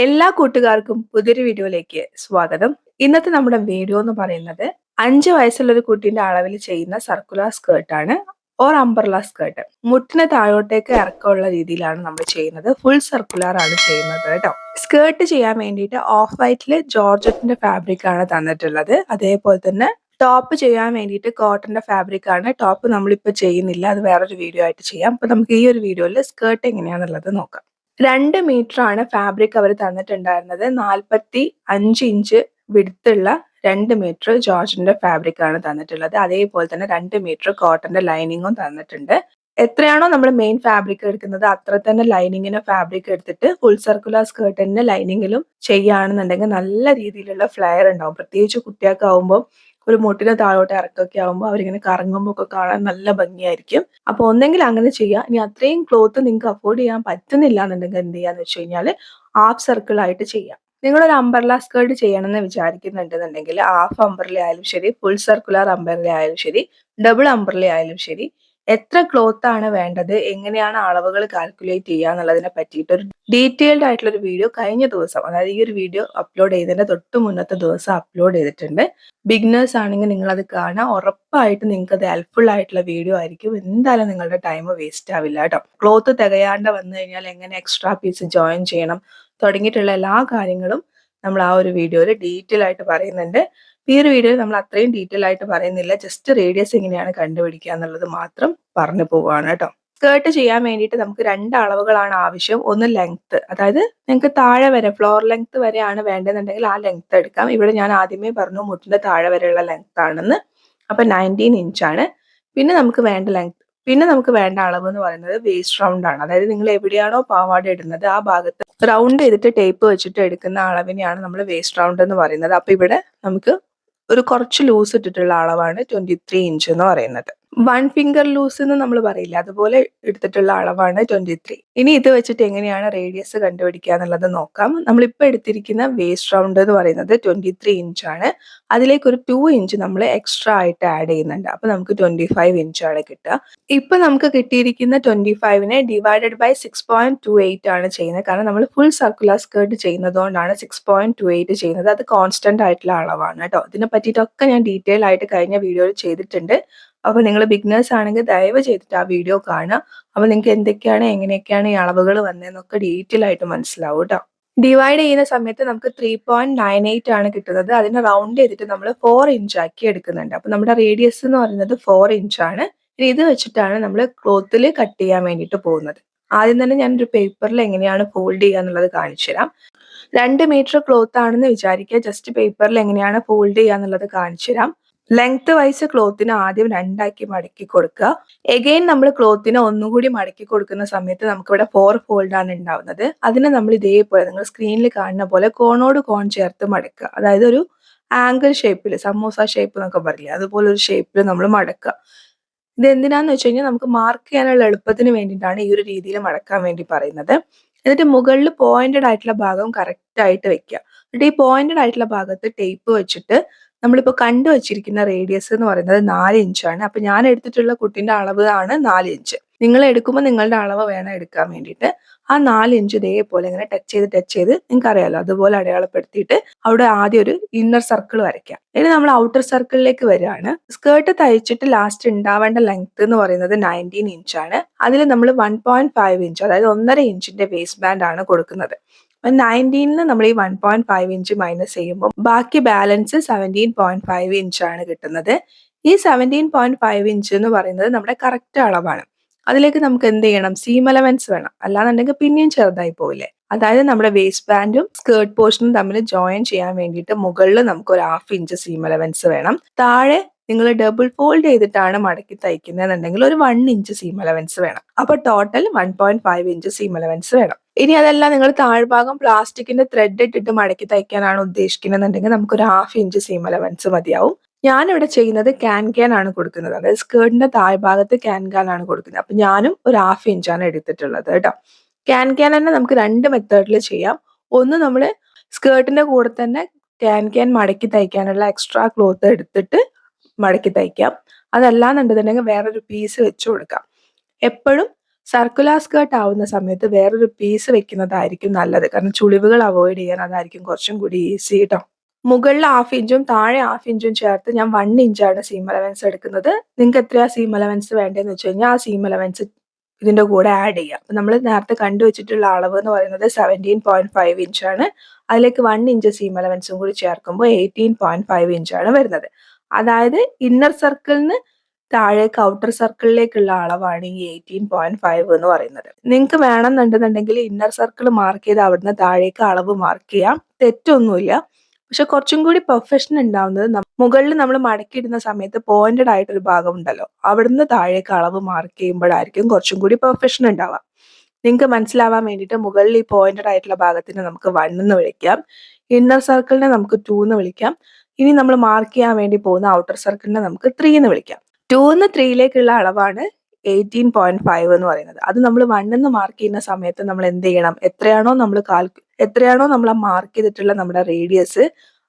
എല്ലാ കൂട്ടുകാർക്കും പുതിയൊരു വീഡിയോയിലേക്ക് സ്വാഗതം. ഇന്നത്തെ നമ്മുടെ വീഡിയോ എന്ന് പറയുന്നത് അഞ്ച് വയസ്സുള്ള ഒരു കുട്ടീന്റെ അളവിൽ ചെയ്യുന്ന സർക്കുലർ സ്കേർട്ടാണ് ഓർ അംബർല സ്കേർട്ട്. മുട്ടിന് താഴോട്ടേക്ക് ഇറക്കമുള്ള രീതിയിലാണ് നമ്മൾ ചെയ്യുന്നത്. ഫുൾ സർക്കുലർ ആണ് ചെയ്യുന്നത് കേട്ടോ. സ്കേർട്ട് ചെയ്യാൻ വേണ്ടിയിട്ട് ഓഫ് വൈറ്റിൽ ജോർജറ്റിന്റെ ഫാബ്രിക് ആണ് തന്നിട്ടുള്ളത്. അതേപോലെ തന്നെ ടോപ്പ് ചെയ്യാൻ വേണ്ടിയിട്ട് കോട്ടന്റെ ഫാബ്രിക് ആണ്. ടോപ്പ് നമ്മളിപ്പോൾ ചെയ്യുന്നില്ല. അത് വേറൊരു വീഡിയോ ആയിട്ട് ചെയ്യാം. അപ്പൊ നമുക്ക് ഈ ഒരു വീഡിയോയിൽ സ്കേർട്ട് എങ്ങനെയാണെന്നുള്ളത് നോക്കാം. രണ്ട് മീറ്റർ ആണ് ഫാബ്രിക് അവർ തന്നിട്ടുണ്ടായിരുന്നത്. നാൽപ്പത്തി അഞ്ച് ഇഞ്ച് വിടുത്തുള്ള രണ്ട് മീറ്റർ ജോർജിന്റെ ഫാബ്രിക് ആണ് തന്നിട്ടുള്ളത്. അതേപോലെ തന്നെ രണ്ട് മീറ്റർ കോട്ടന്റെ ലൈനിങ്ങും തന്നിട്ടുണ്ട്. എത്രയാണോ നമ്മൾ മെയിൻ ഫാബ്രിക് എടുക്കുന്നത് അത്ര തന്നെ ലൈനിങ്ങിന് ഫാബ്രിക് എടുത്തിട്ട് ഫുൾ സർക്കുലർ സ്കേർട്ടിന്റെ ലൈനിങ്ങിലും ചെയ്യുകയാണെന്നുണ്ടെങ്കിൽ നല്ല രീതിയിലുള്ള ഫ്ലെയർ ഉണ്ടാവും. പ്രത്യേകിച്ച് കുട്ടികൾക്കാവുമ്പോൾ ഒരു മുട്ടിന് താഴോട്ട് ഇറക്കൊക്കെ ആകുമ്പോൾ അവരിങ്ങനെ കറങ്ങുമ്പോൾ ഒക്കെ കാണാൻ നല്ല ഭംഗിയായിരിക്കും. അപ്പോൾ ഒന്നെങ്കിൽ അങ്ങനെ ചെയ്യാം. ഇനി അത്രയും ക്ലോത്ത് നിങ്ങൾക്ക് അഫോർഡ് ചെയ്യാൻ പറ്റുന്നില്ല എന്നുണ്ടെങ്കിൽ എന്ത് ചെയ്യാന്ന് വെച്ച് കഴിഞ്ഞാൽ ഹാഫ് സർക്കിൾ ആയിട്ട് ചെയ്യാം. നിങ്ങളൊരു അംബർല സ്കേർട്ട് ചെയ്യണമെന്ന് വിചാരിക്കുന്നുണ്ടെന്നുണ്ടെങ്കിൽ ഹാഫ് അംബർല ആയാലും ശരി ഫുൾ സർക്കുലർ അംബർല ആയാലും ശരി ഡബിൾ അംബർല ആയാലും ശരി എത്ര ക്ലോത്ത് ആണ് വേണ്ടത്? എങ്ങനെയാണ് അളവുകൾ കാൽക്കുലേറ്റ് ചെയ്യുക എന്നുള്ളതിനെ പറ്റിയിട്ട് ഒരു ഡീറ്റെയിൽഡ് ആയിട്ടുള്ള ഒരു വീഡിയോ കഴിഞ്ഞ ദിവസം അതായത് ഈ ഒരു വീഡിയോ അപ്ലോഡ് ചെയ്തതിന്റെ തൊട്ട് മുന്നത്തെ ദിവസം അപ്ലോഡ് ചെയ്തിട്ടുണ്ട്. ബിഗ്നേഴ്സ് ആണെങ്കിൽ നിങ്ങൾ അത് കാണുക. ഉറപ്പായിട്ട് നിങ്ങൾക്ക് അത് ഹെൽപ്ഫുൾ ആയിട്ടുള്ള വീഡിയോ ആയിരിക്കും. എന്തായാലും നിങ്ങളുടെ ടൈം വേസ്റ്റ് ആവില്ല കേട്ടോ. ക്ലോത്ത് തികയാണ്ട് വന്നു കഴിഞ്ഞാൽ എങ്ങനെ എക്സ്ട്രാ പീസ് ജോയിൻ ചെയ്യണം? തുടങ്ങിയിട്ടുള്ള എല്ലാ കാര്യങ്ങളും നമ്മൾ ആ ഒരു വീഡിയോയിൽ ഡീറ്റെയിൽ ആയിട്ട് പറയുന്നുണ്ട്. ഈ ഒരു വീഡിയോയിൽ നമ്മൾ അത്രയും ഡീറ്റെയിൽ ആയിട്ട് പറയുന്നില്ല. ജസ്റ്റ് റേഡിയസ് എങ്ങനെയാണ് കണ്ടുപിടിക്കുക എന്നുള്ളത് മാത്രം പറഞ്ഞു പോവുകയാണ് കേട്ടോ. സ്കേർട്ട് ചെയ്യാൻ വേണ്ടിയിട്ട് നമുക്ക് രണ്ട് അളവുകളാണ് ആവശ്യം. ഒന്ന് ലെങ്ത്ത് അതായത് നിങ്ങൾക്ക് താഴെ വരെ ഫ്ലോർ ലെങ്ത് വരെയാണ് വേണ്ടതെന്നുണ്ടെങ്കിൽ ആ ലെങ്ത്ത് എടുക്കാം. ഇവിടെ ഞാൻ ആദ്യമേ പറഞ്ഞു മുട്ടിന്റെ താഴെ വരെയുള്ള ലെങ്ത് ആണെന്ന്. അപ്പൊ നയന്റീൻ ഇഞ്ചാണ് പിന്നെ നമുക്ക് വേണ്ട ലെങ്ത് പിന്നെ നമുക്ക് വേണ്ട അളവ് എന്ന് പറയുന്നത് വേസ്റ്റ് റൗണ്ട് ആണ്. അതായത് നിങ്ങൾ എവിടെയാണോ പാവാട ഇടുന്നത് ആ ഭാഗത്ത് റൗണ്ട് ചെയ്തിട്ട് ടേപ്പ് വെച്ചിട്ട് എടുക്കുന്ന അളവിനെയാണ് നമ്മൾ വേസ്റ്റ് റൗണ്ട് എന്ന് പറയുന്നത്. അപ്പൊ ഇവിടെ നമുക്ക് ഒരു കുറച്ച് ലൂസ് ഇട്ടിട്ടുള്ള അളവാണ് ട്വന്റി ത്രീ ഇഞ്ച് എന്ന് പറയുന്നത്. വൺ ഫിംഗർ ലൂസ് എന്ന് നമ്മൾ പറയില്ല? അതുപോലെ എടുത്തിട്ടുള്ള അളവാണ് ട്വന്റി ത്രീ ഇനി ഇത് വെച്ചിട്ട് എങ്ങനെയാണ് റേഡിയസ് കണ്ടുപിടിക്കുക എന്നുള്ളത് നോക്കാം. നമ്മളിപ്പോൾ എടുത്തിരിക്കുന്ന വേസ്റ്റ് റൗണ്ട് എന്ന് പറയുന്നത് ട്വന്റി ത്രീ ഇഞ്ച് ആണ്. അതിലേക്ക് ഒരു ടു ഇഞ്ച് നമ്മൾ എക്സ്ട്രാ ആയിട്ട് ആഡ് ചെയ്യുന്നുണ്ട്. അപ്പൊ നമുക്ക് ട്വന്റി ഫൈവ് ഇഞ്ച് ആണ് കിട്ടുക. ഇപ്പൊ നമുക്ക് കിട്ടിയിരിക്കുന്ന twenty ഫൈവിനെ divided by six point two eight ആണ് ചെയ്യുന്നത്. കാരണം നമ്മൾ ഫുൾ സർക്കുലർ സ്കേർട്ട് ചെയ്യുന്നതുകൊണ്ടാണ് സിക്സ് പോയിന്റ് ടു എയ്റ്റ് ചെയ്യുന്നത്. അത് കോൺസ്റ്റന്റ് ആയിട്ടുള്ള അളവാണ് കേട്ടോ. ഇതിനെ പറ്റിയിട്ടൊക്കെ ഞാൻ ഡീറ്റെയിൽ ആയിട്ട് കഴിഞ്ഞ വീഡിയോയിൽ ചെയ്തിട്ടുണ്ട്. അപ്പോൾ നിങ്ങൾ ബിഗ്നേഴ്സ് ആണെങ്കിൽ ദയവ് ചെയ്തിട്ട് ആ വീഡിയോ കാണുക. അപ്പോൾ നിങ്ങൾക്ക് എന്തൊക്കെയാണ് എങ്ങനെയൊക്കെയാണ് ഈ അളവുകൾ വന്നതെന്നൊക്കെ ഡീറ്റെയിൽ ആയിട്ട് മനസ്സിലാവും കേട്ടോ ഡിവൈഡ് ചെയ്യുന്ന സമയത്ത് നമുക്ക് ത്രീ പോയിന്റ് നയൻ എയ്റ്റ് ആണ് കിട്ടുന്നത്. അതിനെ റൗണ്ട് ചെയ്തിട്ട് നമ്മൾ ഫോർ ഇഞ്ച് ആക്കി എടുക്കുന്നുണ്ട്. അപ്പോൾ നമ്മുടെ റേഡിയസ് എന്ന് പറയുന്നത് ഫോർ ഇഞ്ച് ആണ്. ഇനി ഇത് വെച്ചിട്ടാണ് നമ്മൾ ക്ലോത്തിൽ കട്ട് ചെയ്യാൻ വേണ്ടിയിട്ട് പോകുന്നത്. ആദ്യം തന്നെ ഞാൻ ഒരു പേപ്പറിൽ എങ്ങനെയാണ് ഫോൾഡ് ചെയ്യുക എന്നുള്ളത് കാണിച്ചു തരാം. രണ്ട് മീറ്റർ ക്ലോത്ത് ആണെന്ന് വിചാരിക്കുക. ജസ്റ്റ് പേപ്പറിൽ എങ്ങനെയാണ് ഫോൾഡ് ചെയ്യുക എന്നുള്ളത് കാണിച്ചു തരാം. ലെങ്ത് വൈസ് ക്ലോത്തിനെ ആദ്യം രണ്ടാക്കി മടക്കി കൊടുക്കുക. എഗെയിൻ നമ്മൾ ക്ലോത്തിനെ ഒന്നുകൂടി മടക്കി കൊടുക്കുന്ന സമയത്ത് നമുക്ക് ഇവിടെ ഫോർ ഫോൾഡ് ആണ് ഉണ്ടാവുന്നത്. അതിനെ നമ്മൾ ഇതേപോലെ നിങ്ങൾ സ്ക്രീനിൽ കാണുന്ന പോലെ കോണോട് കോൺ ചേർത്ത് മടക്കുക. അതായത് ഒരു ആംഗിൾ ഷേപ്പിൽ സമോസ ഷേപ്പ് എന്നൊക്കെ പറയില്ലേ അതുപോലെ ഒരു ഷേപ്പിൽ നമ്മൾ മടക്കുക. ഇത് എന്തിനാന്ന് വെച്ച് കഴിഞ്ഞാൽ നമുക്ക് മാർക്ക് ചെയ്യാനുള്ള എളുപ്പത്തിന് വേണ്ടിയിട്ടാണ് ഈ ഒരു രീതിയിൽ മടക്കാൻ വേണ്ടി പറയുന്നത്. എന്നിട്ട് മുകളിൽ പോയിന്റഡ് ആയിട്ടുള്ള ഭാഗം കറക്റ്റ് ആയിട്ട് വെക്കുക. എന്നിട്ട് ഈ പോയിന്റഡ് ആയിട്ടുള്ള ഭാഗത്ത് ടേപ്പ് വെച്ചിട്ട് നമ്മളിപ്പോൾ കണ്ടു വച്ചിരിക്കുന്ന റേഡിയസ് എന്ന് പറയുന്നത് നാല് ഇഞ്ചാണ് അപ്പം ഞാൻ എടുത്തിട്ടുള്ള കുട്ടിന്റെ അളവ് ആണ് നാല് ഇഞ്ച് നിങ്ങൾ എടുക്കുമ്പോൾ നിങ്ങളുടെ അളവ് വേണം എടുക്കാൻ വേണ്ടിയിട്ട്. ആ നാല് ഇഞ്ച് ഇതേപോലെ ഇങ്ങനെ ടച്ച് ചെയ്ത് ടച്ച് ചെയ്ത് നിങ്ങൾക്ക് അറിയാലോ അതുപോലെ അടയാളപ്പെടുത്തിയിട്ട് അവിടെ ആദ്യം ഒരു ഇന്നർ സർക്കിൾ വരയ്ക്കാം. ഇനി നമ്മൾ ഔട്ടർ സർക്കിളിലേക്ക് വരികയാണ്. സ്കേർട്ട് തയ്ച്ചിട്ട് ലാസ്റ്റ് ഉണ്ടാവേണ്ട ലെങ്ത് എന്ന് പറയുന്നത് നയന്റീൻ ഇഞ്ചാണ് അതിൽ നമ്മൾ വൺ പോയിന്റ് ഫൈവ് ഇഞ്ച് അതായത് ഒന്നര ഇഞ്ചിന്റെ വേസ്റ്റ് ബാൻഡ് ആണ് കൊടുക്കുന്നത്. നയന്റീനിൽ നമ്മൾ ഈ one point five inch minus ചെയ്യുമ്പോൾ ബാക്കി balance seventeen point five inch ആണ് കിട്ടുന്നത്. ഈ സെവന്റീൻ പോയിന്റ് ഫൈവ് ഇഞ്ച് എന്ന് പറയുന്നത് നമ്മുടെ കറക്റ്റ് അളവാണ്. അതിലേക്ക് നമുക്ക് എന്ത് ചെയ്യണം? സീം അലവൻസ് വേണം. അല്ലാന്നുണ്ടെങ്കിൽ പിന്നെയും ചെറുതായി പോവില്ലേ? അതായത് നമ്മുടെ വേസ്റ്റ് ബാൻഡും സ്കേർട്ട് പോർഷനും തമ്മിൽ ജോയിൻ ചെയ്യാൻ വേണ്ടിയിട്ട് മുകളിൽ നമുക്ക് ഒരു ഹാഫ് ഇഞ്ച് സീം അലവൻസ് വേണം. താഴെ നിങ്ങൾ ഡബിൾ ഫോൾഡ് ചെയ്തിട്ടാണ് മടക്കി തയ്ക്കുന്നതെന്നുണ്ടെങ്കിൽ ഒരു വൺ ഇഞ്ച് സീം അലവൻസ് വേണം. അപ്പൊ total one point five inch seam allowance വേണം. ഇനി അതല്ല നിങ്ങൾ താഴ്ഭാഗം പ്ലാസ്റ്റിക്കിന്റെ ത്രെഡ് ഇട്ടിട്ട് മടക്കി തയ്ക്കാനാണ് ഉദ്ദേശിക്കുന്നതെന്നുണ്ടെങ്കിൽ നമുക്കൊരു ഹാഫ് ഇഞ്ച് സീം അലവൻസ് മതിയാവും. ഞാനിവിടെ ചെയ്യുന്നത് ക്യാൻ ക്യാൻ ആണ് കൊടുക്കുന്നത്. അതായത് സ്കേർട്ടിന്റെ താഴ്ഭാഗത്ത് ക്യാൻ ക്യാൻ ആണ് കൊടുക്കുന്നത്. അപ്പൊ ഞാനും ഒരു ഹാഫ് ഇഞ്ചാണ് എടുത്തിട്ടുള്ളത് കേട്ടോ. ക്യാൻ ക്യാൻ തന്നെ നമുക്ക് രണ്ട് മെത്തേഡിൽ ചെയ്യാം. ഒന്ന് നമ്മൾ സ്കേർട്ടിന്റെ കൂടെ തന്നെ ക്യാൻ ക്യാൻ മടക്കി തയ്ക്കാനുള്ള എക്സ്ട്രാ ക്ലോത്ത് എടുത്തിട്ട് മടക്കി തയ്ക്കാം. അതല്ലാന്നുണ്ടെന്നുണ്ടെങ്കിൽ വേറൊരു പീസ് വെച്ച് കൊടുക്കാം. എപ്പോഴും സർക്കുലർ സ്കേർട്ട് ആവുന്ന സമയത്ത് വേറൊരു പീസ് വെക്കുന്നതായിരിക്കും നല്ലത്. കാരണം ചുളിവുകൾ അവോയ്ഡ് ചെയ്യാൻ അതായിരിക്കും കുറച്ചും കൂടി ഈസി കേട്ടോ മുകളിൽ ഹാഫ് ഇഞ്ചും താഴെ ഹാഫ് ഇഞ്ചും ചേർത്ത് ഞാൻ വൺ ഇഞ്ചാണ് സീം അലവൻസ് എടുക്കുന്നത്. നിങ്ങൾക്ക് എത്രയാ സീം അലവൻസ് വേണ്ടതെന്ന് വെച്ച് കഴിഞ്ഞാൽ ആ സീം അലവൻസ് ഇതിന്റെ കൂടെ ആഡ് ചെയ്യാം. നമ്മൾ നേരത്തെ കണ്ടുവച്ചിട്ടുള്ള അളവ് എന്ന് പറയുന്നത് സെവന്റീൻ പോയിന്റ് ഫൈവ് ഇഞ്ചാണ് അതിലേക്ക് വൺ ഇഞ്ച് സീം അലവൻസും കൂടി ചേർക്കുമ്പോൾ എയ്റ്റീൻ പോയിന്റ് ഫൈവ് ഇഞ്ചാണ് വരുന്നത്. അതായത് ഇന്നർ സർക്കിളിന് താഴേക്ക് ഔട്ടർ സർക്കിളിലേക്കുള്ള അളവാണ് ഈ എയ്റ്റീൻ പോയിന്റ് ഫൈവ് എന്ന് പറയുന്നത്. നിങ്ങൾക്ക് വേണമെന്നുണ്ടെന്നുണ്ടെങ്കിൽ ഇന്നർ സർക്കിൾ മാർക്ക് ചെയ്ത് അവിടുന്ന് താഴേക്ക് അളവ് മാർക്ക് ചെയ്യാം. തെറ്റൊന്നുമില്ല. പക്ഷെ കുറച്ചും കൂടി പെർഫെക്ഷൻ ഉണ്ടാവുന്നത് മുകളിൽ നമ്മൾ മടക്കിയിടുന്ന സമയത്ത് പോയിന്റഡ് ആയിട്ടൊരു ഭാഗം ഉണ്ടല്ലോ. അവിടുന്ന് താഴേക്ക് അളവ് മാർക്ക് ചെയ്യുമ്പോഴായിരിക്കും കുറച്ചും കൂടി പെർഫെക്ഷൻ ഉണ്ടാവുക. നിങ്ങൾക്ക് മനസ്സിലാവാൻ വേണ്ടിയിട്ട് മുകളിൽ ഈ പോയിന്റഡ് ആയിട്ടുള്ള ഭാഗത്തിന് നമുക്ക് വൺ എന്ന് വിളിക്കാം. ഇന്നർ സർക്കിളിനെ നമുക്ക് ടു എന്ന് വിളിക്കാം. ഇനി നമ്മൾ മാർക്ക് ചെയ്യാൻ വേണ്ടി പോകുന്ന ഔട്ടർ സർക്കിളിനെ നമുക്ക് ത്രീ എന്ന് വിളിക്കാം. ടു എന്ന് ത്രീയിലേക്കുള്ള അളവാണ് എയ്റ്റീൻ പോയിന്റ് ഫൈവ് എന്ന് പറയുന്നത്. അത് നമ്മൾ വൺ എന്ന് മാർക്ക് ചെയ്യുന്ന സമയത്ത് നമ്മൾ എന്ത് ചെയ്യണം? എത്രയാണോ നമ്മൾ കാൽക്കു എത്രയാണോ നമ്മൾ മാർക്ക് ചെയ്തിട്ടുള്ള നമ്മുടെ റേഡിയസ്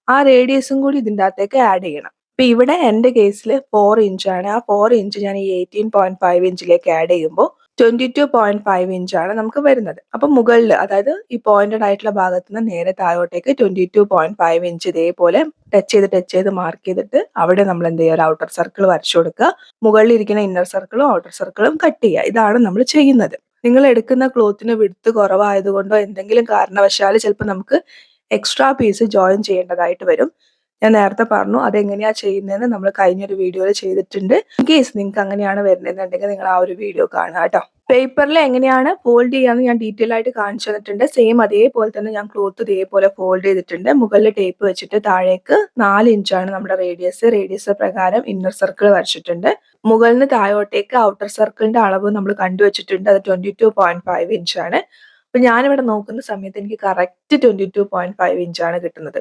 ആ റേഡിയസും കൂടി ഇതിന്റെ അകത്തേക്ക് ആഡ് ചെയ്യണം. ഇപ്പൊ ഇവിടെ എന്റെ കേസിൽ ഫോർ ഇഞ്ചാണ് ആ ഫോർ ഇഞ്ച് ഞാൻ ഈ എയ്റ്റീൻ പോയിന്റ് ഫൈവ് ഇഞ്ചിലേക്ക് ആഡ് ചെയ്യുമ്പോൾ ട്വന്റി ടു പോയിന്റ് ഫൈവ് ഇഞ്ചാണ് നമുക്ക് വരുന്നത്. അപ്പൊ മുകളിൽ അതായത് ഈ പോയിന്റഡ് ആയിട്ടുള്ള ഭാഗത്ത് നിന്ന് നേരെ താഴോട്ടേക്ക് twenty two point five inch ഇതേപോലെ ടച്ച് ചെയ്ത് ടച്ച് ചെയ്ത് മാർക്ക് ചെയ്തിട്ട് അവിടെ നമ്മൾ എന്ത് ചെയ്യുക? ഒരു ഔട്ടർ സർക്കിൾ വരച്ചു കൊടുക്കുക. മുകളിൽ ഇരിക്കുന്ന ഇന്നർ സർക്കിളും ഔട്ടർ സർക്കിളും കട്ട് ചെയ്യുക. ഇതാണ് നമ്മൾ ചെയ്യുന്നത്. നിങ്ങൾ എടുക്കുന്ന ക്ലോത്തിന് വിടുത്ത് കുറവായതുകൊണ്ടോ എന്തെങ്കിലും കാരണവശാൽ ചിലപ്പോൾ നമുക്ക് എക്സ്ട്രാ പീസ് ജോയിൻ ചെയ്യേണ്ടതായിട്ട് വരും. ഞാൻ നേരത്തെ പറഞ്ഞു അതെങ്ങനെയാ ചെയ്യുന്നതെന്ന് നമ്മൾ കഴിഞ്ഞൊരു വീഡിയോയിൽ ചെയ്തിട്ടുണ്ട്. ഇൻ കേസ് നിങ്ങൾക്ക് അങ്ങനെയാണ് വരുന്നതെന്നുണ്ടെങ്കിൽ നിങ്ങൾ ആ ഒരു വീഡിയോ കാണുക കേട്ടോ. പേപ്പറിൽ എങ്ങനെയാണ് ഫോൾഡ് ചെയ്യാന്ന് ഞാൻ ഡീറ്റെയിൽ ആയിട്ട് കാണിച്ചു തന്നിട്ടുണ്ട്. സെയിം അതേപോലെ തന്നെ ഞാൻ ക്ലോത്ത് ഇതേപോലെ ഫോൾഡ് ചെയ്തിട്ടുണ്ട്. മുകളിൽ ടേപ്പ് വെച്ചിട്ട് താഴേക്ക് നാല് ഇഞ്ചാണ് നമ്മുടെ റേഡിയസ് റേഡിയസ് പ്രകാരം ഇന്നർ സർക്കിൾ വരച്ചിട്ടുണ്ട്. മുകളിൽ നിന്ന് താഴോട്ടേക്ക് ഔട്ടർ സർക്കിളിന്റെ അളവ് നമ്മൾ കണ്ടുവച്ചിട്ടുണ്ട് അത് ട്വന്റി ടു പോയിന്റ് ഫൈവ് ഇഞ്ചാണ് അപ്പൊ ഞാനിവിടെ നോക്കുന്ന സമയത്ത് എനിക്ക് correct twenty two point five ഇഞ്ചാണ് കിട്ടുന്നത്.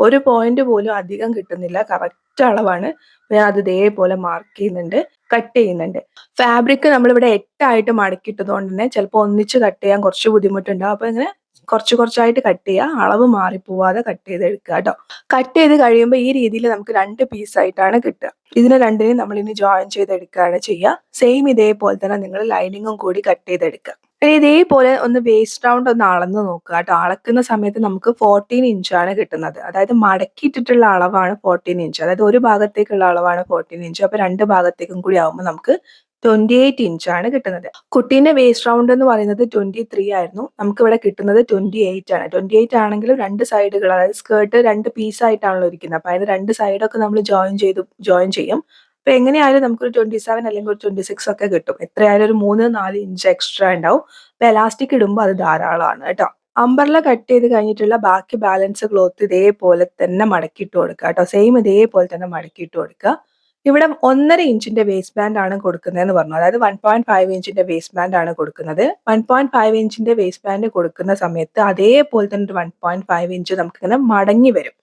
ഒരു പോയിന്റ് പോലും അധികം കിട്ടുന്നില്ല. കറക്റ്റ് അളവാണ്. ഞാൻ അത് ഇതേപോലെ മാർക്ക് ചെയ്യുന്നുണ്ട്. കട്ട് ചെയ്യുന്നുണ്ട്. ഫാബ്രിക് നമ്മളിവിടെ എട്ടായിട്ട് മടക്കിയിട്ടത് കൊണ്ട് തന്നെ ചിലപ്പോൾ ഒന്നിച്ച് കട്ട് ചെയ്യാൻ കുറച്ച് ബുദ്ധിമുട്ടുണ്ടാവും. അപ്പൊ ഇങ്ങനെ കുറച്ച് കുറച്ചായിട്ട് കട്ട് ചെയ്യുക. അളവ് മാറിപ്പോവാതെ കട്ട് ചെയ്ത് എടുക്കുക കേട്ടോ കട്ട് ചെയ്ത് കഴിയുമ്പോൾ ഈ രീതിയിൽ നമുക്ക് രണ്ട് പീസ് ആയിട്ടാണ് കിട്ടുക. ഇതിനെ രണ്ടിനെയും നമ്മൾ ഇനി ജോയിൻ ചെയ്തെടുക്കുകയാണ് ചെയ്യുക. സെയിം ഇതേപോലെ തന്നെ നിങ്ങൾ ലൈനിങ്ങും കൂടി കട്ട് ചെയ്തെടുക്കുക. ഇനി ഇതേപോലെ ഒന്ന് വേസ്റ്റ് റൗണ്ട് ഒന്ന് അളന്ന് നോക്കുക കേട്ടോ. അളക്കുന്ന സമയത്ത് നമുക്ക് ഫോർട്ടീൻ ഇഞ്ചാണ് കിട്ടുന്നത്. അതായത് മടക്കിയിട്ടിട്ടുള്ള അളവാണ് ഫോർട്ടീൻ ഇഞ്ച് അതായത് ഒരു ഭാഗത്തേക്കുള്ള അളവാണ് ഫോർട്ടീൻ ഇഞ്ച് അപ്പൊ രണ്ട് ഭാഗത്തേക്കും കൂടി ആവുമ്പോൾ നമുക്ക് ട്വന്റി എയ്റ്റ് ഇഞ്ചാണ് കിട്ടുന്നത്. കുട്ടീന്റെ വേസ്റ്റ് റൗണ്ട് എന്ന് പറയുന്നത് ട്വന്റി ത്രീ ആയിരുന്നു. നമുക്ക് ഇവിടെ കിട്ടുന്നത് ട്വന്റി എയ്റ്റ് ആണ്. ട്വന്റി എയ്റ്റ് ആണെങ്കിലും രണ്ട് സൈഡുകൾ അതായത് സ്കേർട്ട് രണ്ട് പീസ് ആയിട്ടാണല്ലോ ഇരിക്കുന്നത്. അപ്പൊ അതിന് രണ്ട് സൈഡൊക്കെ നമ്മൾ ജോയിൻ ചെയ്ത് ജോയിൻ ചെയ്യും. അപ്പൊ എങ്ങനെയായാലും നമുക്കൊരു ട്വന്റി സെവൻ അല്ലെങ്കിൽ ഒരു ട്വന്റി സിക്സ് ഒക്കെ കിട്ടും. എത്രയായാലും ഒരു മൂന്ന് നാല് ഇഞ്ച് എക്സ്ട്രാ ഉണ്ടാവും. അപ്പൊ എലാസ്റ്റിക് ഇടുമ്പോൾ അത് ധാരാളമാണ് കേട്ടോ. അമ്പർല കട്ട് ചെയ്ത് കഴിഞ്ഞിട്ടുള്ള ബാക്കി ബാലൻസ് ക്ലോത്ത് ഇതേപോലെ തന്നെ മടക്കിയിട്ട് കൊടുക്കുക കേട്ടോ. സെയിം ഇതേപോലെ തന്നെ മടക്കിയിട്ട് കൊടുക്കുക. ഇവിടെ ഒന്നര ഇഞ്ചിന്റെ വേസ്റ്റ് ബാൻഡ് ആണ് കൊടുക്കുന്നതെന്ന് പറഞ്ഞു. അതായത് വൺ പോയിന്റ് ഫൈവ് ഇഞ്ചിന്റെ വേസ്റ്റ് ബാൻഡ് ആണ് കൊടുക്കുന്നത്. വൺ പോയിന്റ് ഫൈവ് ഇഞ്ചിന്റെ വേസ്റ്റ് ബാൻഡ് കൊടുക്കുന്ന സമയത്ത് അതേപോലെ തന്നെ ഒരു വൺ പോയിന്റ് ഫൈവ് ഇഞ്ച് നമുക്കിങ്ങനെ മടങ്ങി വരും.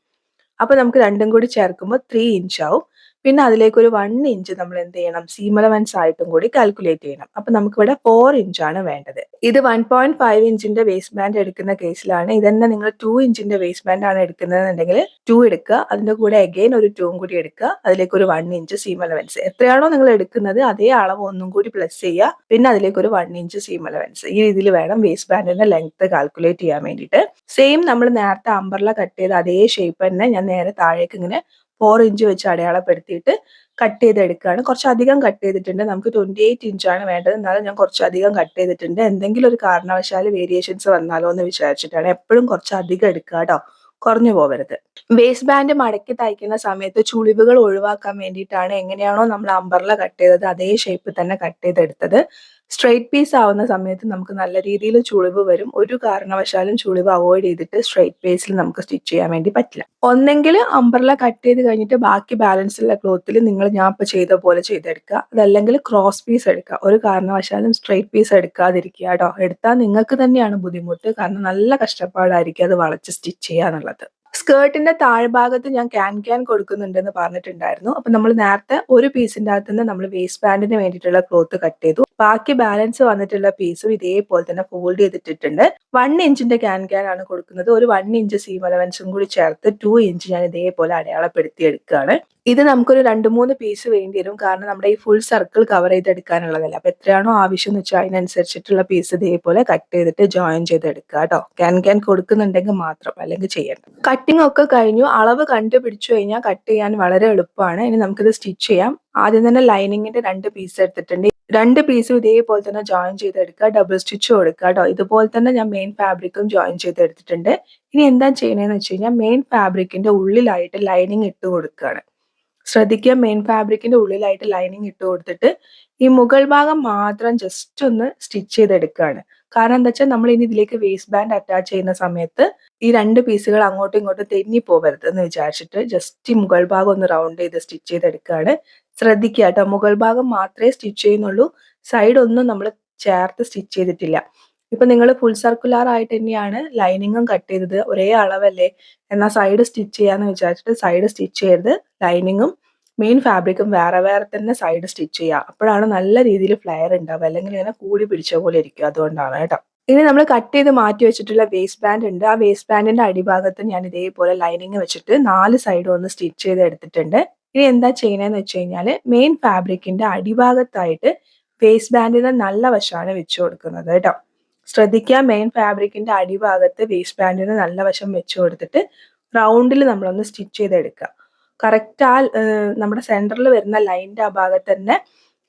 അപ്പൊ നമുക്ക് രണ്ടും കൂടി ചേർക്കുമ്പോൾ ത്രീ ഇഞ്ച് ആവും. പിന്നെ അതിലേക്ക് ഒരു വൺ ഇഞ്ച് നമ്മൾ എന്ത് ചെയ്യണം സീമലവൻസ് ആയിട്ടും കൂടി കാൽക്കുലേറ്റ് ചെയ്യണം. അപ്പൊ നമുക്ക് ഇവിടെ ഫോർ ഇഞ്ച് ആണ് വേണ്ടത്. ഇത് വൺ പോയിന്റ് ഫൈവ് ഇഞ്ചിന്റെ വേസ്റ്റ് ബാൻഡ് എടുക്കുന്ന കേസിലാണ് ഇതന്നെ നിങ്ങൾ ടു ഇഞ്ചിന്റെ വേസ്റ്റ് ബാൻഡ് ആണ് എടുക്കുന്നതെന്നുണ്ടെങ്കിൽ ടു എടുക്കുക. അതിന്റെ കൂടെ അഗെയിൻ ഒരു ടൂവും കൂടി എടുക്കുക. അതിലേക്ക് ഒരു വൺ ഇഞ്ച് സീമലവൻസ് എത്രയാണോ നിങ്ങൾ എടുക്കുന്നത് അതേ അളവ് ഒന്നും കൂടി പ്ലസ് ചെയ്യുക. പിന്നെ അതിലേക്ക് ഒരു വൺ ഇഞ്ച് സീമലവൻസ് ഈ രീതിയിൽ വേണം വേസ്റ്റ് ബാൻഡിന്റെ ലെങ്ത് കാൽക്കുലേറ്റ് ചെയ്യാൻ വേണ്ടിയിട്ട്. സെയിം നമ്മൾ നേരത്തെ അമ്പർല കട്ട് ചെയ്ത അതേ ഷേപ്പ് തന്നെ ഞാൻ നേരെ താഴേക്ക് ഇങ്ങനെ ഫോർ ഇഞ്ച് വെച്ച് അടയാളപ്പെടുത്തിയിട്ട് കട്ട് ചെയ്തെടുക്കുകയാണ്. കുറച്ചധികം കട്ട് ചെയ്തിട്ടുണ്ട്. നമുക്ക് ട്വന്റി എയ്റ്റ് ഇഞ്ചാണ് വേണ്ടത്. എന്നാലും ഞാൻ കുറച്ചധികം കട്ട് ചെയ്തിട്ടുണ്ട്. എന്തെങ്കിലും ഒരു കാരണവശാൽ വേരിയേഷൻസ് വന്നാലോ എന്ന് വിചാരിച്ചിട്ടാണ് എപ്പോഴും കുറച്ചധികം എടുക്കുക കേട്ടോ. കുറഞ്ഞു പോകരുത് വേസ്റ്റ് ബാൻഡ് മടക്കി തയ്ക്കുന്ന സമയത്ത് ചുളിവുകൾ ഒഴിവാക്കാൻ വേണ്ടിയിട്ടാണ് എങ്ങനെയാണോ നമ്മൾ അമ്പർല കട്ട് ചെയ്തത് അതേ ഷേപ്പ് തന്നെ കട്ട് ചെയ്തെടുത്തത്. സ്ട്രെയിറ്റ് പീസ് ആവുന്ന സമയത്ത് നമുക്ക് നല്ല രീതിയിൽ ചുളിവ് വരും. ഒരു കാരണവശാലും ചുളിവ് അവോയ്ഡ് ചെയ്തിട്ട് സ്ട്രെയിറ്റ് പീസിൽ നമുക്ക് സ്റ്റിച്ച് ചെയ്യാൻ വേണ്ടി പറ്റില്ല. ഒന്നെങ്കിൽ അമ്പർല കട്ട് ചെയ്ത് കഴിഞ്ഞിട്ട് ബാക്കി ബാലൻസ് ഉള്ള ക്ലോത്തിൽ നിങ്ങൾ ഞാൻ ഇപ്പോൾ ചെയ്ത പോലെ ചെയ്തെടുക്കുക. അതല്ലെങ്കിൽ ക്രോസ് പീസ് എടുക്കുക. ഒരു കാരണവശാലും സ്ട്രെയിറ്റ് പീസ് എടുക്കാതിരിക്കുക കേട്ടോ എടുത്താൽ നിങ്ങൾക്ക് തന്നെയാണ് ബുദ്ധിമുട്ട്. കാരണം നല്ല കഷ്ടപ്പാടായിരിക്കും അത് വളച്ച് സ്റ്റിച്ച് ചെയ്യുക എന്നുള്ളത്. സ്കേർട്ടിന്റെ താഴ്ഭാഗത്ത് ഞാൻ ക്യാൻ ക്യാൻ കൊടുക്കുന്നുണ്ടെന്ന് പറഞ്ഞിട്ടുണ്ടായിരുന്നു. അപ്പൊ നമ്മൾ നേരത്തെ ഒരു പീസിന്റെ അകത്ത് നിന്ന് നമ്മൾ വേസ്റ്റ് ബാൻഡിന് വേണ്ടിയിട്ടുള്ള ക്ലോത്ത് കട്ട് ചെയ്തു. ബാക്കി ബാലൻസ് വന്നിട്ടുള്ള പീസും ഇതേപോലെ തന്നെ ഫോൾഡ് ചെയ്തിട്ടിട്ടുണ്ട്. വൺ ഇഞ്ചിന്റെ ക്യാൻ ക്യാൻ ആണ് കൊടുക്കുന്നത്. ഒരു വൺ ഇഞ്ച് സീം അലവൻസും കൂടി ചേർത്ത് ടു ഇഞ്ച് ഞാൻ ഇതേപോലെ അടയാളപ്പെടുത്തി എടുക്കുകയാണ് ഇത് നമുക്കൊരു രണ്ട് മൂന്ന് പീസ് വേണ്ടി വരും. കാരണം നമ്മുടെ ഈ ഫുൾ സർക്കിൾ കവർ ചെയ്തെടുക്കാനുള്ളതല്ല. അപ്പൊ എത്രയാണോ ആവശ്യം എന്ന് വെച്ചാൽ അതിനനുസരിച്ചിട്ടുള്ള പീസ് ഇതേപോലെ കട്ട് ചെയ്തിട്ട് ജോയിൻ ചെയ്തെടുക്കുക കേട്ടോ. ക്യാൻ ക്യാൻ കൊടുക്കുന്നുണ്ടെങ്കിൽ മാത്രം അല്ലെങ്കിൽ ചെയ്യേണ്ട. കട്ടിംഗ് ഒക്കെ കഴിഞ്ഞു. അളവ് കണ്ടുപിടിച്ചു കഴിഞ്ഞാൽ കട്ട് ചെയ്യാൻ വളരെ എളുപ്പമാണ്. ഇനി നമുക്കിത് സ്റ്റിച്ച് ചെയ്യാം. ആദ്യം തന്നെ ലൈനിങ്ങിന്റെ രണ്ട് പീസ് എടുത്തിട്ടുണ്ട്. രണ്ട് പീസും ഇതേപോലെ തന്നെ ജോയിൻ ചെയ്തെടുക്കുക. ഡബിൾ സ്റ്റിച്ച് കൊടുക്കുക കേട്ടോ. ഇതുപോലെ തന്നെ ഞാൻ മെയിൻ ഫാബ്രിക്കും ജോയിൻ ചെയ്തെടുത്തിട്ടുണ്ട്. ഇനി എന്താ ചെയ്യണേന്ന് വെച്ച് കഴിഞ്ഞാൽ മെയിൻ ഫാബ്രിക്കിന്റെ ഉള്ളിലായിട്ട് ലൈനിങ് ഇട്ട് കൊടുക്കുകയാണ്. ശ്രദ്ധിക്കുക. മെയിൻ ഫാബ്രിക്കിന്റെ ഉള്ളിലായിട്ട് ലൈനിങ് ഇട്ട് കൊടുത്തിട്ട് ഈ മുകൾ ഭാഗം മാത്രം ജസ്റ്റ് ഒന്ന് സ്റ്റിച്ച് ചെയ്തെടുക്കുകയാണ്. കാരണം എന്താ വെച്ചാൽ നമ്മൾ ഇനി ഇതിലേക്ക് വേസ്റ്റ് ബാൻഡ് അറ്റാച്ച് ചെയ്യുന്ന സമയത്ത് ഈ രണ്ട് പീസുകൾ അങ്ങോട്ടും ഇങ്ങോട്ടും തെന്നി പോകരുത് എന്ന് വിചാരിച്ചിട്ട് ജസ്റ്റ് ഈ മുകൾ ഭാഗം ഒന്ന് റൗണ്ട് ചെയ്ത് സ്റ്റിച്ച് ചെയ്തെടുക്കുകയാണ്. ശ്രദ്ധിക്കുക കേട്ടോ. മുകൾ ഭാഗം മാത്രമേ സ്റ്റിച്ച് ചെയ്യുന്നുള്ളൂ. സൈഡ് ഒന്നും നമ്മൾ ചേർത്ത് സ്റ്റിച്ച് ചെയ്തിട്ടില്ല. ഇപ്പൊ നിങ്ങൾ ഫുൾ സർക്കുലർ ആയിട്ട് തന്നെയാണ് ലൈനിങ്ങും കട്ട് ചെയ്തത്. ഒരേ അളവല്ലേ? എന്നാൽ സൈഡ് സ്റ്റിച്ച് ചെയ്യാന്ന് വിചാരിച്ചിട്ട് സൈഡ് സ്റ്റിച്ച് ചെയ്ത് ലൈനിങ്ങും മെയിൻ ഫാബ്രിക്കും വേറെ വേറെ തന്നെ സൈഡ് സ്റ്റിച്ച് ചെയ്യുക അപ്പോഴാണ് നല്ല രീതിയിൽ ഫ്ലയർ ഉണ്ടാവുക അല്ലെങ്കിൽ ഇങ്ങനെ കൂടി പിടിച്ച പോലെ ഇരിക്കും അതുകൊണ്ടാണ് കേട്ടോ. ഇനി നമ്മൾ കട്ട് ചെയ്ത് മാറ്റി വെച്ചിട്ടുള്ള വേസ്റ്റ് ബാൻഡ് ഉണ്ട്. ആ വേസ്റ്റ് ബാൻഡിന്റെ അടിഭാഗത്ത് ഞാൻ ഇതേപോലെ ലൈനിങ് വെച്ചിട്ട് നാല് സൈഡും ഒന്ന് സ്റ്റിച്ച് ചെയ്ത് എടുത്തിട്ടുണ്ട്. ഇനി എന്താ ചെയ്യണമെന്ന് വെച്ച് കഴിഞ്ഞാൽ മെയിൻ ഫാബ്രിക്കിന്റെ അടിഭാഗത്തായിട്ട് വേസ്റ്റ് ബാൻഡിന്റെ നല്ല വശമാണ് വെച്ചു കൊടുക്കുന്നത് കേട്ടോ. ശ്രദ്ധിക്കുക. മെയിൻ ഫാബ്രിക്കിന്റെ അടിഭാഗത്ത് വേസ്റ്റ് ബാൻഡിന് നല്ല വശം വെച്ച് കൊടുത്തിട്ട് റൗണ്ടിൽ നമ്മളൊന്ന് സ്റ്റിച്ച് ചെയ്തെടുക്കുക. കറക്റ്റ് ആ നമ്മുടെ സെന്ററിൽ വരുന്ന ലൈനിന്റെ ആ ഭാഗത്ത് തന്നെ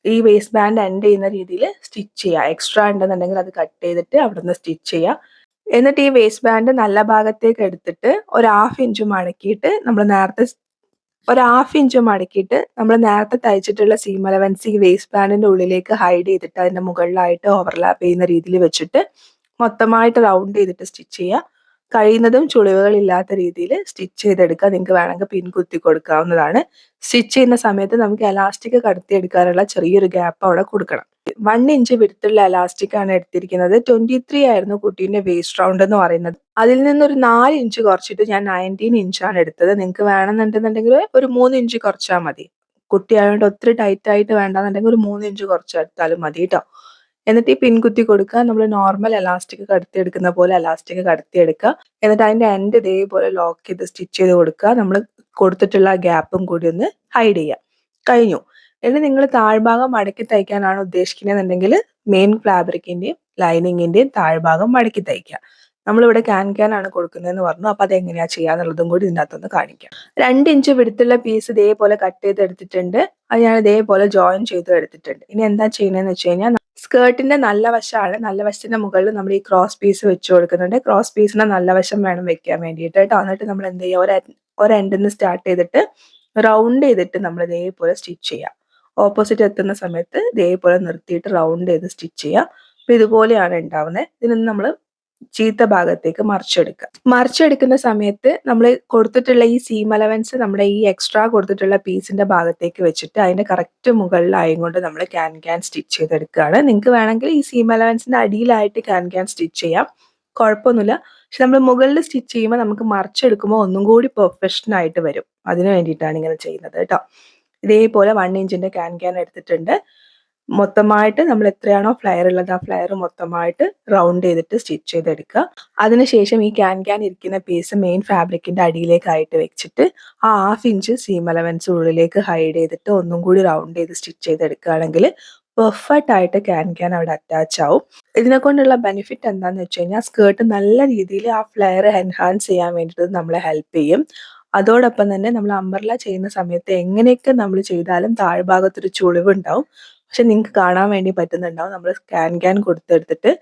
ഈ വേസ്റ്റ് ബാൻഡ് എൻഡ് ചെയ്യുന്ന രീതിയിൽ സ്റ്റിച്ച് ചെയ്യുക. എക്സ്ട്രാ ഉണ്ടെന്നുണ്ടെങ്കിൽ അത് കട്ട് ചെയ്തിട്ട് അവിടെ നിന്ന് സ്റ്റിച്ച് ചെയ്യുക. എന്നിട്ട് ഈ വേസ്റ്റ് ബാൻഡ് നല്ല ഭാഗത്തേക്ക് എടുത്തിട്ട് ഒരു ഹാഫ് ഇഞ്ച് മടക്കിയിട്ട് നമ്മൾ നേരത്തെ ഒരു ഹാഫ് ഇഞ്ച് മടക്കിയിട്ട് നമ്മൾ നേരത്തെ തയ്ച്ചിട്ടുള്ള സീം അലവൻസ് ഈ വേസ്റ്റ് ബാൻഡിന്റെ ഉള്ളിലേക്ക് ഹൈഡ് ചെയ്തിട്ട് അതിന്റെ മുകളിലായിട്ട് ഓവർലാപ്പ് ചെയ്യുന്ന രീതിയിൽ വെച്ചിട്ട് മൊത്തമായിട്ട് റൗണ്ട് ചെയ്തിട്ട് സ്റ്റിച്ച് ചെയ്യുക. കഴിയുന്നതും ചുളിവുകൾ ഇല്ലാത്ത രീതിയിൽ സ്റ്റിച്ച് ചെയ്തെടുക്കുക. നിങ്ങൾക്ക് വേണമെങ്കിൽ പിൻ കുത്തി കൊടുക്കാവുന്നതാണ്. സ്റ്റിച്ച് ചെയ്യുന്ന സമയത്ത് നമുക്ക് എലാസ്റ്റിക് കടത്തിയെടുക്കാനുള്ള ചെറിയൊരു ഗ്യാപ്പ് അവിടെ കൊടുക്കണം. വൺ ഇഞ്ച് വിടുത്തുള്ള എലാസ്റ്റിക് ആണ് എടുത്തിരിക്കുന്നത്. ട്വന്റി ത്രീ ആയിരുന്നു കുട്ടീന്റെ വേസ്റ്റ് റൗണ്ട് എന്ന് പറയുന്നത്. അതിൽ നിന്നൊരു നാല് ഇഞ്ച് കുറച്ചിട്ട് ഞാൻ നയന്റീൻ ഇഞ്ചാണ് എടുത്തത്. നിങ്ങൾക്ക് വേണമെന്നുണ്ടെന്നുണ്ടെങ്കിൽ ഒരു മൂന്ന് ഇഞ്ച് കുറച്ചാൽ മതി. കുട്ടിയായതുകൊണ്ട് ഒത്തിരി ടൈറ്റ് ആയിട്ട് വേണ്ടെന്നുണ്ടെങ്കിൽ ഒരു മൂന്ന് ഇഞ്ച് കുറച്ചെടുത്താലും മതി കേട്ടോ എന്നിട്ട് ഈ പിൻകുത്തി കൊടുക്കുക. നമ്മൾ നോർമൽ എലാസ്റ്റിക് കടത്തിയെടുക്കുന്ന പോലെ എലാസ്റ്റിക് കടത്തിയെടുക്കുക. എന്നിട്ട് അതിന്റെ എൻഡ് ഇതേപോലെ ലോക്ക് ചെയ്ത് സ്റ്റിച്ച് ചെയ്ത് കൊടുക്കുക. നമ്മൾ കൊടുത്തിട്ടുള്ള ഗ്യാപ്പും കൂടി ഒന്ന് ഹൈഡ് ചെയ്യുക. കഴിഞ്ഞു. എന്നിട്ട് നിങ്ങൾ താഴ്ഭാഗം മടക്കി തയ്ക്കാനാണ് ഉദ്ദേശിക്കുന്നതെന്നുണ്ടെങ്കിൽ മെയിൻ ഫാബ്രിക്കിന്റെയും ലൈനിങ്ങിന്റെയും താഴ്ഭാഗം മടക്കി തയ്ക്കുക. നമ്മളിവിടെ ക്യാൻ ആണ് കൊടുക്കുന്നതെന്ന് പറഞ്ഞു. അപ്പൊ അത് എങ്ങനെയാ ചെയ്യാന്നുള്ളതും കൂടി ഇതിനകത്തൊന്ന് കാണിക്കാം. രണ്ട് ഇഞ്ച് വിടുത്തുള്ള പീസ് ഇതേപോലെ കട്ട് ചെയ്ത് എടുത്തിട്ടുണ്ട് അത് ഞാൻ ഇതേപോലെ ജോയിൻ ചെയ്ത് എടുത്തിട്ടുണ്ട്. ഇനി എന്താ ചെയ്യുന്നതെന്ന് വെച്ച് കഴിഞ്ഞാൽ സ്കേർട്ടിന്റെ നല്ല വശമാണ് നല്ല വശത്തിന്റെ മുകളിൽ നമ്മൾ ഈ ക്രോസ് പീസ് വെച്ച് കൊടുക്കുന്നുണ്ട്. ക്രോസ് പീസിനെ നല്ല വശം വേണം വെക്കാൻ വേണ്ടിയിട്ട് കേട്ടോ. എന്നിട്ട് നമ്മൾ എന്ത് ചെയ്യുക ഒരു എൻഡിന്ന് സ്റ്റാർട്ട് ചെയ്തിട്ട് റൗണ്ട് ചെയ്തിട്ട് നമ്മൾ ഇതേപോലെ സ്റ്റിച്ച് ചെയ്യാം. ഓപ്പോസിറ്റ് എത്തുന്ന സമയത്ത് ഇതേപോലെ നിർത്തിയിട്ട് റൗണ്ട് ചെയ്ത് സ്റ്റിച്ച് ചെയ്യാം. അപ്പൊ ഇതുപോലെയാണ് ഉണ്ടാവുന്നത് ഇതിൽ നിന്ന് നമ്മൾ ചീത്ത ഭാഗത്തേക്ക് മറിച്ചെടുക്കുക മറിച്ചെടുക്കുന്ന സമയത്ത് നമ്മൾ കൊടുത്തിട്ടുള്ള ഈ സീം അലവൻസ് നമ്മുടെ ഈ എക്സ്ട്രാ കൊടുത്തിട്ടുള്ള പീസിന്റെ ഭാഗത്തേക്ക് വെച്ചിട്ട് അതിന്റെ കറക്റ്റ് മുകളിലായും കൊണ്ട് നമ്മൾ ക്യാൻ ക്യാൻ സ്റ്റിച്ച് ചെയ്തെടുക്കുകയാണ്. നിങ്ങൾക്ക് വേണമെങ്കിൽ ഈ സീം അലവൻസിന്റെ അടിയിലായിട്ട് ക്യാൻ ക്യാൻ സ്റ്റിച്ച് ചെയ്യാം. കുഴപ്പമൊന്നുമില്ല. പക്ഷെ നമ്മൾ മുകളിൽ സ്റ്റിച്ച് ചെയ്യുമ്പോൾ നമുക്ക് മറിച്ചെടുക്കുമ്പോൾ ഒന്നും കൂടി പെർഫെക്ഷൻ ആയിട്ട് വരും. അതിന് വേണ്ടിയിട്ടാണ് ഇങ്ങനെ ചെയ്യുന്നത് കേട്ടോ. ഇതേപോലെ വൺ ഇഞ്ചിന്റെ ക്യാൻ ക്യാൻ എടുത്തിട്ടുണ്ട്. മൊത്തമായിട്ട് നമ്മൾ എത്രയാണോ ഫ്ലയർ ഉള്ളത് ആ ഫ്ലയർ മൊത്തമായിട്ട് റൗണ്ട് ചെയ്തിട്ട് സ്റ്റിച്ച് ചെയ്തെടുക്കുക. അതിനുശേഷം ഈ ക്യാൻ ക്യാൻ ഇരിക്കുന്ന പീസ് മെയിൻ ഫാബ്രിക്കിന്റെ അടിയിലേക്കായിട്ട് വെച്ചിട്ട് ആ ഹാഫ് ഇഞ്ച് സീം അലവൻസ് ഉള്ളിലേക്ക് ഹൈഡ് ചെയ്തിട്ട് ഒന്നും കൂടി റൗണ്ട് ചെയ്ത് സ്റ്റിച്ച് ചെയ്തെടുക്കുകയാണെങ്കിൽ പെർഫെക്റ്റ് ആയിട്ട് ക്യാൻ ക്യാൻ അവിടെ അറ്റാച്ച് ആവും. ഇതിനെ കൊണ്ടുള്ള ബെനിഫിറ്റ് എന്താണെന്ന് വെച്ച് കഴിഞ്ഞാൽ സ്കേർട്ട് നല്ല രീതിയിൽ ആ ഫ്ലെയർ എൻഹാൻസ് ചെയ്യാൻ വേണ്ടിയിട്ട് നമ്മളെ ഹെൽപ്പ് ചെയ്യും. അതോടൊപ്പം തന്നെ നമ്മൾ അമ്പർല ചെയ്യുന്ന സമയത്ത് എങ്ങനെയൊക്കെ നമ്മൾ ചെയ്താലും താഴ്ഭാഗത്തൊരു ചുളിവ് ഉണ്ടാവും പക്ഷെ നിങ്ങൾക്ക് കാണാൻ വേണ്ടി പറ്റുന്നുണ്ടാവും. നമ്മൾ സ്കാൻ ക്യാൻ കൊടുത്തെടുത്തിട്ട്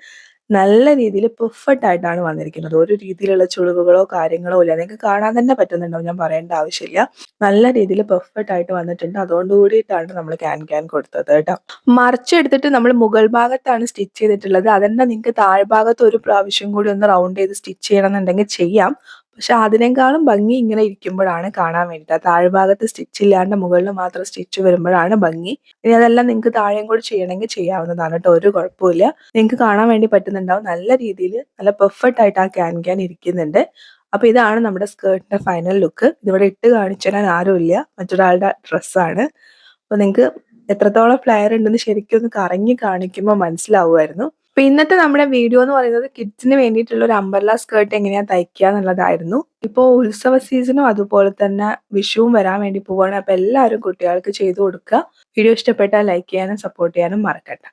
നല്ല രീതിയിൽ പെർഫെക്റ്റ് ആയിട്ടാണ് വന്നിരിക്കുന്നത്. ഒരു രീതിയിലുള്ള ചുളിവുകളോ കാര്യങ്ങളോ ഇല്ല. നിങ്ങൾക്ക് കാണാൻ തന്നെ പറ്റുന്നുണ്ടാവും. ഞാൻ പറയേണ്ട ആവശ്യമില്ല. നല്ല രീതിയിൽ പെർഫെക്റ്റ് ആയിട്ട് വന്നിട്ടുണ്ട്. അതുകൊണ്ട് കൂടിയിട്ടാണ് നമ്മൾ ക്യാൻ ക്യാൻ കൊടുത്തത് കേട്ടോ. മറിച്ചെടുത്തിട്ട് നമ്മൾ മുകൾ ഭാഗത്താണ് സ്റ്റിച്ച് ചെയ്തിട്ടുള്ളത്. അതന്നെ നിങ്ങൾക്ക് താഴ്ഭാഗത്ത് ഒരു പ്രാവശ്യം കൂടി ഒന്ന് റൗണ്ട് ചെയ്ത് സ്റ്റിച്ച് ചെയ്യണമെന്നുണ്ടെങ്കിൽ ചെയ്യാം. പക്ഷെ അതിനേക്കാളും ഭംഗി ഇങ്ങനെ ഇരിക്കുമ്പോഴാണ് കാണാൻ വേണ്ടിയിട്ട് താഴ്ഭാഗത്ത് സ്റ്റിച്ച് ഇല്ലാണ്ട് മുകളിൽ മാത്രം സ്റ്റിച്ച് വരുമ്പോഴാണ് ഭംഗി. ഇനി അതെല്ലാം നിങ്ങൾക്ക് താഴെയും കൂടി ചെയ്യണമെങ്കിൽ ചെയ്യാവുന്നതാണ് കേട്ടോ. ഒരു കുഴപ്പമില്ല നിങ്ങൾക്ക് കാണാൻ വേണ്ടി പറ്റുന്നുണ്ടാവും. നല്ല രീതിയിൽ നല്ല പെർഫെക്റ്റ് ആയിട്ട് ആ ക്യാൻ ക്യാൻ ഇരിക്കുന്നുണ്ട്. അപ്പൊ ഇതാണ് നമ്മുടെ സ്കേർട്ടിന്റെ ഫൈനൽ ലുക്ക് ഇതിവിടെ ഇട്ട് കാണിച്ചു തരാൻ ആരുമില്ല. മറ്റൊരാളുടെ ഡ്രസ്സാണ് അപ്പൊ നിങ്ങൾക്ക് എത്രത്തോളം ഫ്ലയർ ഉണ്ടെന്ന് ശരിക്കും ഒന്ന് കറങ്ങി കാണിക്കുമ്പോൾ മനസ്സിലാവുമായിരുന്നു. അപ്പൊ ഇന്നത്തെ നമ്മുടെ വീഡിയോ എന്ന് പറയുന്നത് കിഡ്സിന് വേണ്ടിയിട്ടുള്ള ഒരു അമ്പർല സ്കേർട്ട് എങ്ങനെയാ തയ്ക്കുക എന്നുള്ളതായിരുന്നു. ഇപ്പോ ഉത്സവ സീസണും അതുപോലെ തന്നെ വിഷുവും വരാൻ വേണ്ടി പോവാണ്. അപ്പൊ എല്ലാവരും കുട്ടികൾക്ക് ചെയ്തു കൊടുക്കുക. വീഡിയോ ഇഷ്ടപ്പെട്ടാൽ ലൈക്ക് ചെയ്യാനും സപ്പോർട്ട് ചെയ്യാനും മറക്കണ്ട.